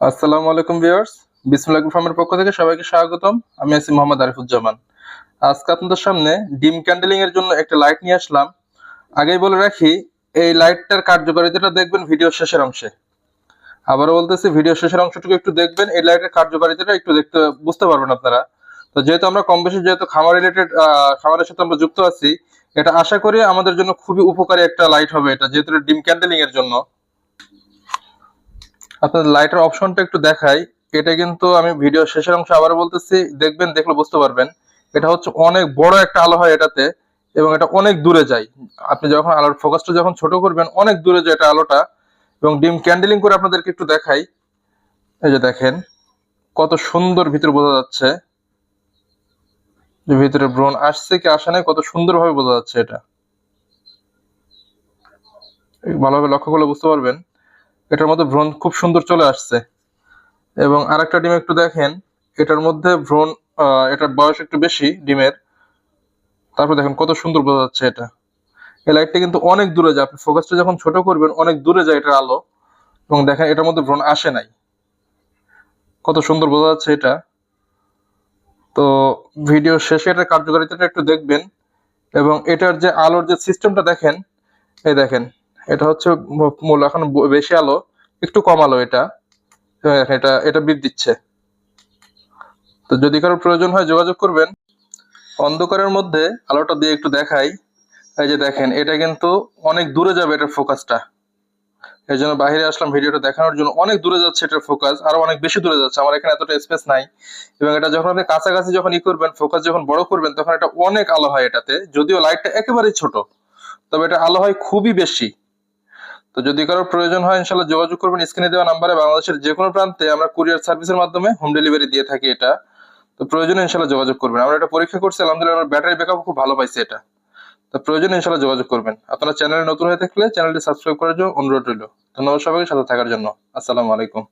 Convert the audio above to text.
আসসালামু আলাইকুম ভিউয়ার্স, বিসমুল্লাহ ফার্মের পক্ষ থেকে সবাইকে স্বাগতম। আমি আছি মোহাম্মদ আরিফুজ্জামান। আজকে আপনাদের সামনে ডিম ক্যান্ডেলিং এর জন্য একটা লাইট নিয়ে আসলাম। আগেই বলে রাখি, এই লাইটটার কার্যকারিতাটা দেখবেন ভিডিও শেষের অংশে। আবারও বলতেছি ভিডিও শেষের অংশটুকু একটু দেখবেন, এই লাইটের কার্যকারিতাটা একটু দেখতে, বুঝতে পারবেন আপনারা। তো যেহেতু আমরা কম বেশি যেহেতু খামার রিলেটেড খামারের সাথে আমরা যুক্ত আছি, এটা আশা করি আমাদের জন্য খুবই উপকারী একটা লাইট হবে এটা, যেহেতু ডিম ক্যান্ডেলিং এর জন্য। আপনাদের লাইটের অপশনটা একটু দেখাই। এটা কিন্তু আমি ভিডিও শেষের অংশে আবার বলতেছি, দেখবেন, দেখলে বুঝতে পারবেন। এটা হচ্ছে অনেক বড় একটা আলো হয় এটাতে এবং এটা অনেক দূরে যায়। আপনি যখন আলোর ফোকাসটা যখন ছোট করবেন, অনেক দূরে যায় এটা আলোটা। এবং ডিম ক্যান্ডেলিং করে আপনাদেরকে একটু দেখাই। এই যে দেখেন, কত সুন্দর ভিতরে বোঝা যাচ্ছে। যে ভিতরে ব্রণ আসছে কি আসে নাই, কত সুন্দরভাবে বোঝা যাচ্ছে এটা। ভালোভাবে লক্ষ্য করলে বুঝতে পারবেন। এটার মধ্যে ভ্রণ খুব সুন্দর চলে আসছে। এবং আরেকটা ডিম একটু দেখেন, এটার মধ্যে ভ্রণ এটার বয়স একটু বেশি ডিমের। তারপর দেখেন কত সুন্দর বোঝা যাচ্ছে এটা। এই লাইটটা কিন্তু অনেক দূরে যায়, আপনি ফোকাসটা যখন ছোট করবেন, অনেক দূরে যায় এটার আলো। এবং দেখেন এটার মধ্যে ভ্রণ আসে নাই। কত সুন্দর বোঝা যাচ্ছে এটা। তো ভিডিও শেষে এটার কার্যকারিতাটা একটু দেখবেন। এবং এটার যে আলোর যে সিস্টেমটা দেখেন, এই দেখেন এটা হচ্ছে মূল এখন বেশি আলো, একটু কম আলো এটা। এবং এটা এটা বৃদ্ধি দিচ্ছে। তো যদি কারও প্রয়োজন হয় যোগাযোগ করবেন। অন্ধকারের মধ্যে আলোটা দিয়ে একটু দেখাই। এই যে দেখেন, এটা কিন্তু অনেক দূরে যাবে এটার ফোকাসটা। এই জন্য বাইরে আসলাম, ভিডিওটা দেখানোর জন্য অনেক দূরে যাচ্ছে এটার ফোকাস, আরও অনেক বেশি দূরে যাচ্ছে। আমার এখানে এতটা স্পেস নাই। এবং এটা যখন আপনি কাছাকাছি যখন ই করবেন, ফোকাস যখন বড় করবেন, তখন এটা অনেক আলো হয় এটাতে, যদিও লাইটটা একেবারেই ছোট। তবে এটা আলো হয় খুবই বেশি। তো যদি কারও প্রয়োজন হয়, ইনশাল্লাহ যোগাযোগ করবেন। স্ক্রিনে দেওয়া নাম্বারে বাংলাদেশের যে কোনো প্রান্তে আমরা কুরিয়ার সার্ভিসের মাধ্যমে হোম ডেলিভারি দিয়ে থাকি এটা। তো প্রয়োজনে ইনশাল্লাহ যোগাযোগ করবেন। আমরা এটা পরীক্ষা করছি, আলহামদুলিল্লাহ আমার ব্যাটারি ব্যাকআপ খুব ভালো পাইছে এটা। তো প্রয়োজনে ইনশাল্লাহ যোগাযোগ করবেন। আপনারা চ্যানেলে নতুন হয়ে থাকলে চ্যানেলটি সাবস্ক্রাইব করার জন্য অনুরোধ রইল। ধন্যবাদ সবাইকে, সাথে থাকার জন্য। আসসালামু আলাইকুম।